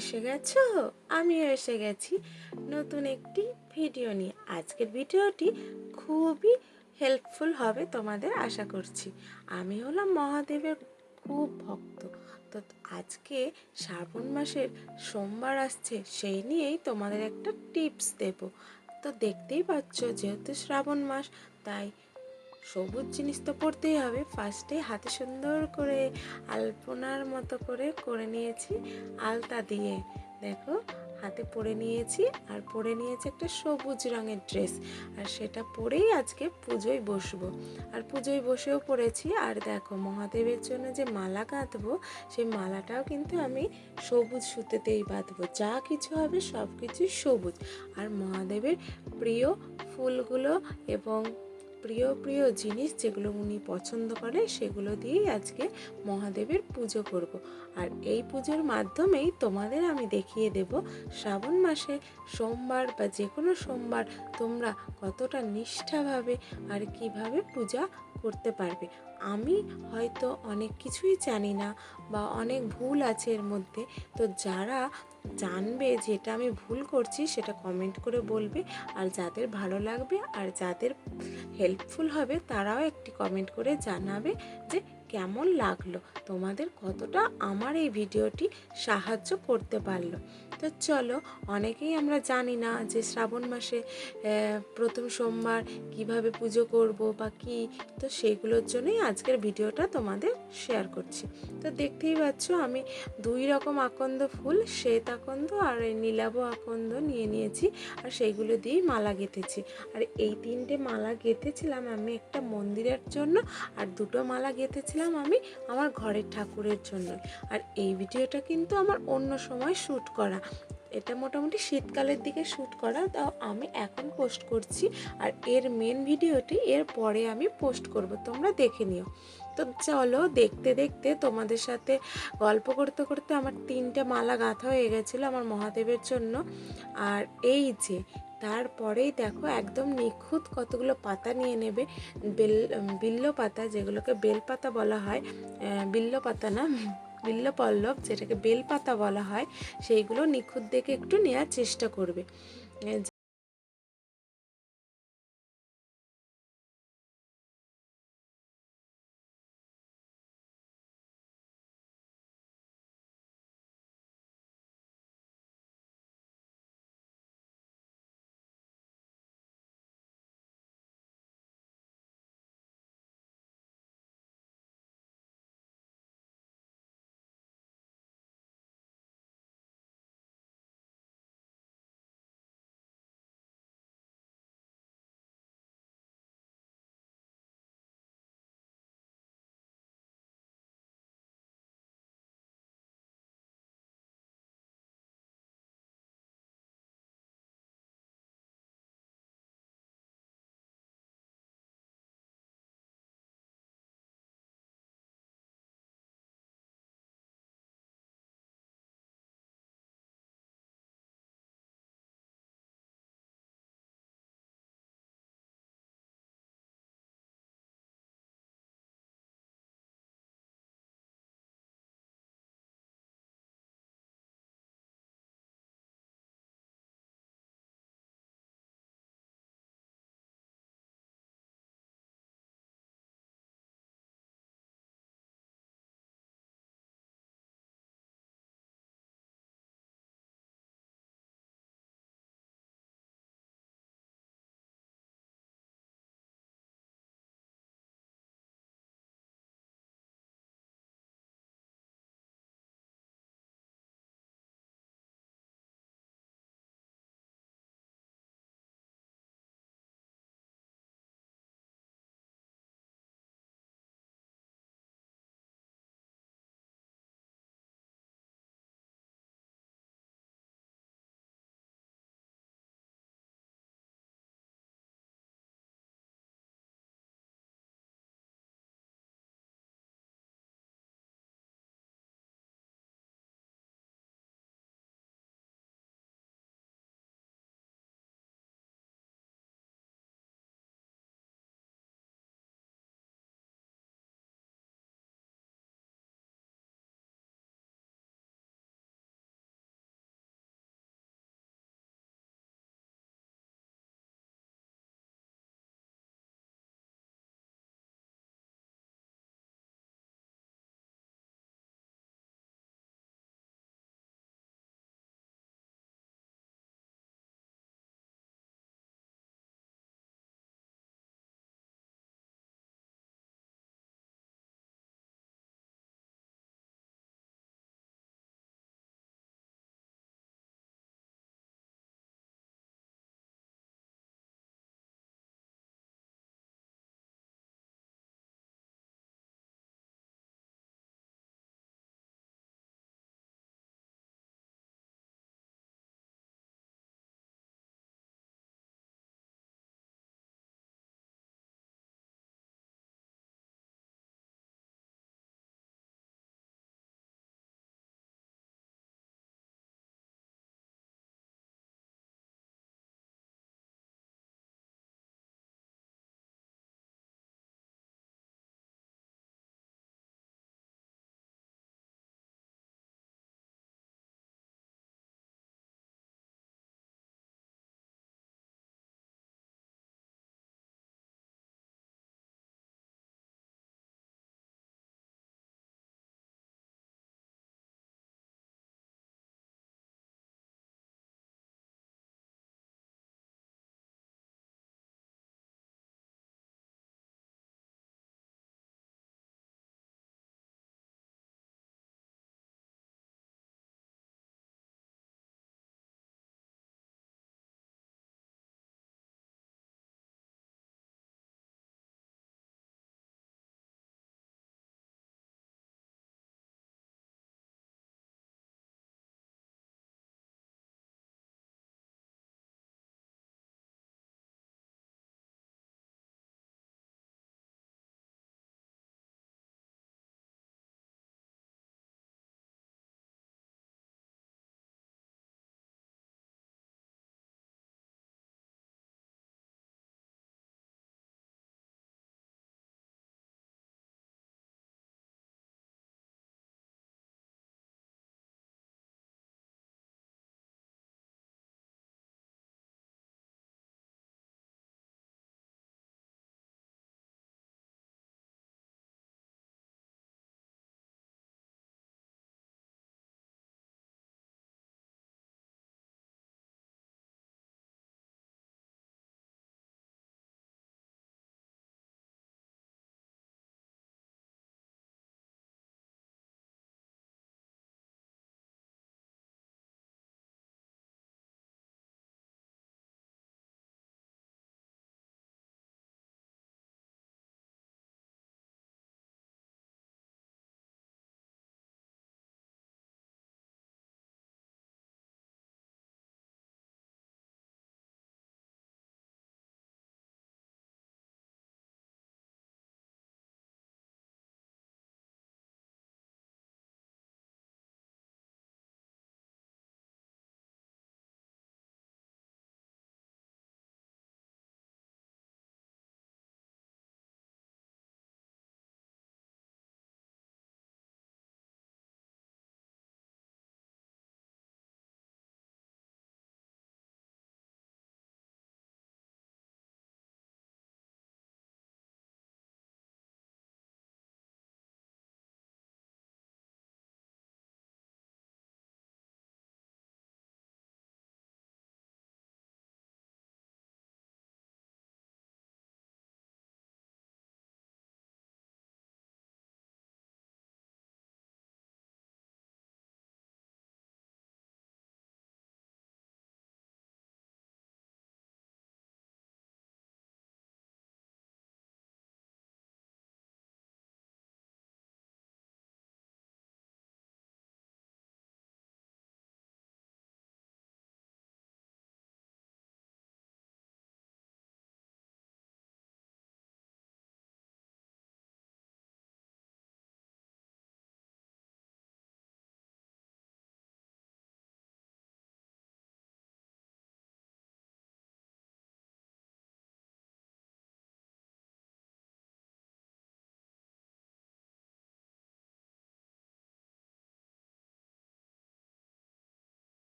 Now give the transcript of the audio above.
এসে গেছো? আমিও এসে গেছি। নতুন একটি ভিডিও নিয়ে। আজকের ভিডিওটি খুবই হেল্পফুল হবে তোমাদের আশা করছি। আমি হলাম মহাদেবের খুব ভক্ত। তো আজকে শ্রাবণ মাসের সোমবার আসছে, সেই নিয়েই তোমাদের একটা টিপস দেব। তো দেখতেই পাচ্ছ, যেহেতু শ্রাবণ মাস, তাই সবুজ জিনিস তো পড়তেই হবে। ফার্স্টে হাতে সুন্দর করে আলপনার মতো করে করে নিয়েছি আলতা দিয়ে। দেখো, হাতে পরে নিয়েছি আর পরে নিয়েছি একটা সবুজ রঙের ড্রেস। আর সেটা পরেই আজকে পুজোয় বসবো। আর পুজোয় বসেও পড়েছি। আর দেখো, মহাদেবের জন্য যে মালা গাঁথবো, সেই মালাটাও কিন্তু আমি সবুজ সুতেতেই বাঁধবো। যা কিছু হবে সব কিছুই সবুজ। আর মহাদেবের প্রিয় ফুলগুলো এবং প্রিয় প্রিয় জিনিস যেগুলো উনি পছন্দ করে, সেগুলো দিয়েই আজকে মহাদেবের পুজো করব। আর এই পুজোর মাধ্যমেই তোমাদের আমি দেখিয়ে দেব শ্রাবণ মাসে সোমবার বা যে কোনো সোমবার তোমরা কতটা নিষ্ঠাভাবে আর কীভাবে পূজা করতে পারবে। আমি হয়তো অনেক কিছুই জানি না বা অনেক ভুল আছে এর মধ্যে। তো যারা জানবে যেটা আমি ভুল করছি সেটা কমেন্ট করে বলবে। আর যাদের ভালো লাগবে আর যাদের হেল্পফুল হবে তারাও একটি কমেন্ট করে জানাবে যে কেমন লাগল? তোমাদের কতটা আমার এই ভিডিওটি সাহায্য করতে পারল? তো চলো, অনেকেই আমরা জানি না যে শ্রাবণ মাসে প্রথম সোমবার কীভাবে পুজো করব বা কি? তো সেইগুলোর জন্যই আজকের ভিডিওটা তোমাদের শেয়ার করছি। তো দেখতেই পাচ্ছ, আমি দুই রকম আকন্দ ফুল, শ্বেত আকন্দ আর এই নীলাভ আকন্দ নিয়ে নিয়েছি আর সেইগুলো দিয়েই মালা গেঁথেছি। আর এই তিনটে মালা গেঁথেছিলাম আমি একটা মন্দিরের জন্য আর দুটো মালা গেঁথেছিলাম আমি আমার ঘরের ঠাকুরের জন্য আর এই ভিডিওটা কিন্তু আমার অন্য সময় শ্যুট করা। এটা মোটামুটি শীতকালের দিকে শ্যুট করা, তাও আমি এখন পোস্ট করছি। আর এর মেন ভিডিওটি এর পরে আমি পোস্ট করব, তোমরা দেখে নিও। তো চলো দেখতে দেখতে তোমাদের সাথে গল্প করতে করতে আমার তিনটে মালা গাঁথা হয়ে গেছিল আমার মহাদেবের জন্য। আর এই যে তারপরেই দেখো একদম নিখুঁত কতগুলো পাতা নিয়ে নেবে। বেল বিল্ল পাতা যেগুলোকে বেল পাতা বলা হয় বিল্ল পাতা না বিল্ল পল্লব যেটাকে বেল পাতা বলা হয়, সেইগুলো নিখুঁত দেখে একটু নেওয়ার চেষ্টা করবে।